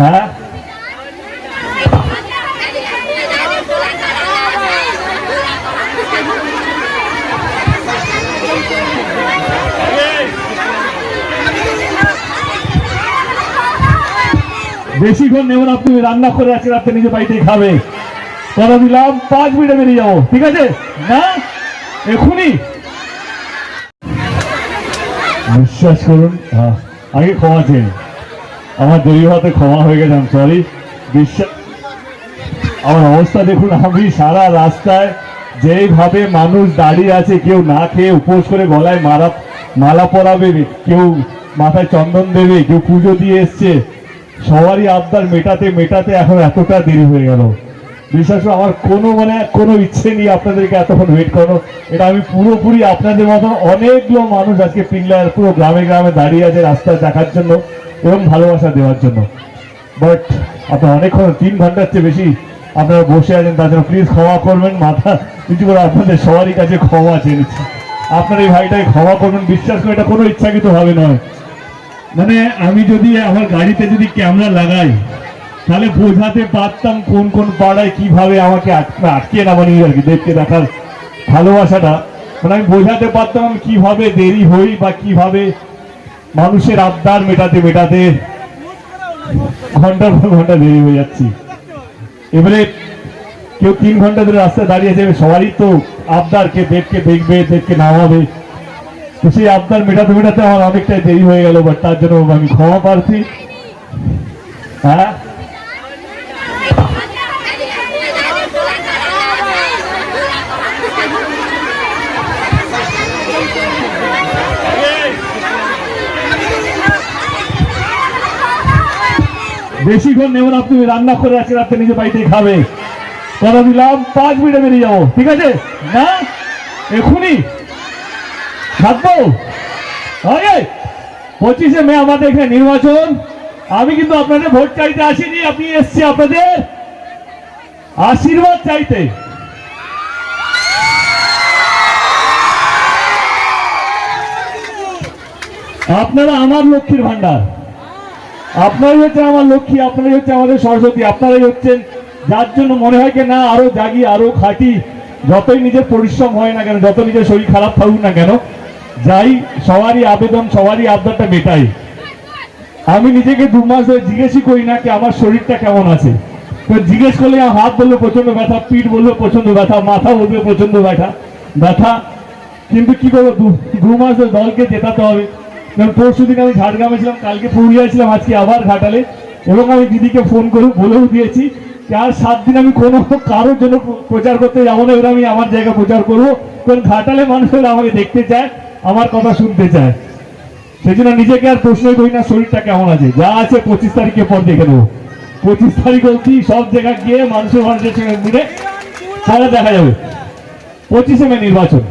হ্যাঁ? বেশিক্ষণ না, তুমি রান্না করে আজকে রাত্রে নিজে বাড়িতেই খাবে। কথা দিলাম, পাঁচ মিনিটে বেরিয়ে যাব, ঠিক আছে? না? এখনই? বিশ্বাস করুন আগে ক্ষমা চেন আমার দেরি হতে ক্ষমা হয়ে গেছে সরি বিশ্বাস আমার অবস্থা দেখুন, আমি সারা রাস্তায় যেইভাবে মানুষ দাঁড়িয়ে আছে, কেউ না খেয়ে উপোস করে গলায় মারা মালা পরাবে, কেউ মাথায় চন্দন দেবে, কেউ পুজো দিয়ে এসছে, সবারই আবদার মেটাতে মেটাতে এখন এতটা দেরি হয়ে গেল। বিশ্বাস আমার কোনো মানে কোনো ইচ্ছে নেই আপনাদেরকে এতক্ষণ ওয়েট করো এটা আমি পুরোপুরি আপনাদের মতন অনেকগুলো মানুষ আজকে পিংলার পুরো গ্রামে গ্রামে দাঁড়িয়ে আছে রাস্তায় দেখার জন্য। এবং ভালোবাসা দেওয়ার জন্য। বাট আপনার অনেকক্ষণ তিন ঘণ্টার চেয়ে বেশি আপনারা বসে আছেন, তার জন্য প্লিজ ক্ষমা করবেন, মাথা কিছু করে আপনাদের সবারই কাছে ক্ষমা চেয়ে নিচ্ছি। আপনার এই ভাইটাকে ক্ষমা করবেন, বিশ্বাস করে এটা কোনো ইচ্ছাকৃত ভাবে নয়। মানে আমি যদি আমার গাড়িতে যদি ক্যামেরা লাগাই, তাহলে বোঝাতে পারতাম কোন কোন পাড়ায় কীভাবে আমাকে আটকে না বানিয়ে আর কি দেখতে দেখার ভালোবাসাটা মানে আমি বোঝাতে পারতাম কীভাবে দেরি হই বা কীভাবে মানুষের আবদার মেটাতে মেটাতে ঘণ্টার পর ঘণ্টা দেরি হয়ে যাচ্ছি। এবারে কেউ তিন ঘণ্টা ধরে রাস্তায় দাঁড়িয়ে যাবে সবারই তো আবদার কে দেবকে দেখবে, দেবকে নামাবে তো সেই আবদার মেটাতে মেটাতে আমার অনেকটাই দেরি হয়ে গেল বাট তার জন্য আমি ক্ষমা প্রার্থী। হ্যাঁ? বেশিক্ষণ নেবেন আপনি, রান্না করে আজকে রাত্রে নিজে বাড়িতেই খাবে কথা দিলাম? পাঁচ মিনিটে বেরিয়ে যাব, ঠিক আছে? না? এখনই? থাকব পঁচিশে মে আমাদের এখানে নির্বাচন। আমি কিন্তু আপনাদের ভোট চাইতে আসিনি, আপনি এসছি আপনাদের আশীর্বাদ চাইতে। আপনারা আমার লক্ষ্মীর ভান্ডার আপনারাই হচ্ছে আমার লক্ষ্মী, আপনারাই হচ্ছে আমাদের সরস্বতী, আপনারাই হচ্ছেন যার জন্য মনে হয় কি না, আরও জাগি, আরও খাটি, যতই নিজের পরিশ্রম হয় না কেন যত নিজের শরীর খারাপ থাকুক না কেন, যাই, সবারই আবেদন, সবারই আবদারটা মেটাই। আমি নিজেকে দু মাস ধরে জিজ্ঞেসই করি না কি আমার শরীরটা কেমন আছে। তো জিজ্ঞেস করলে আমার হাত বলবে প্রচণ্ড ব্যথা, পিঠ বলবে প্রচণ্ড ব্যথা, মাথা বলবে প্রচণ্ড ব্যথা ব্যথা। কিন্তু কি করব দু মাস ধরে দলকে জেতাতে হবে। কারণ পরশু দিন আমি ঝাড়গ্রামে ছিলাম, কালকে পুরুলিয়া ছিলাম, আজকে আবার ঘাটালে। এবং আমি দিদিকে ফোন করে বলেও দিয়েছি যে আর সাত দিন আমি কোনো কারোর জন্য প্রচার করতে যাব না, এবার আমি আমার জায়গা প্রচার করব। কারণ ঘাটালে মানুষের আমাকে দেখতে চায়, আমার কথা শুনতে চায়। সেই জন্য নিজেকে আর প্রশ্নই করি না, শরীরটা কেমন আছে? যা আছে পঁচিশ তারিখের পর দেখে নেব। পঁচিশ তারিখ অবধি সব জায়গায় গিয়ে মানুষের মানুষের সঙ্গে মিলে তাহলে দেখা যাবে। পঁচিশে মে নির্বাচন।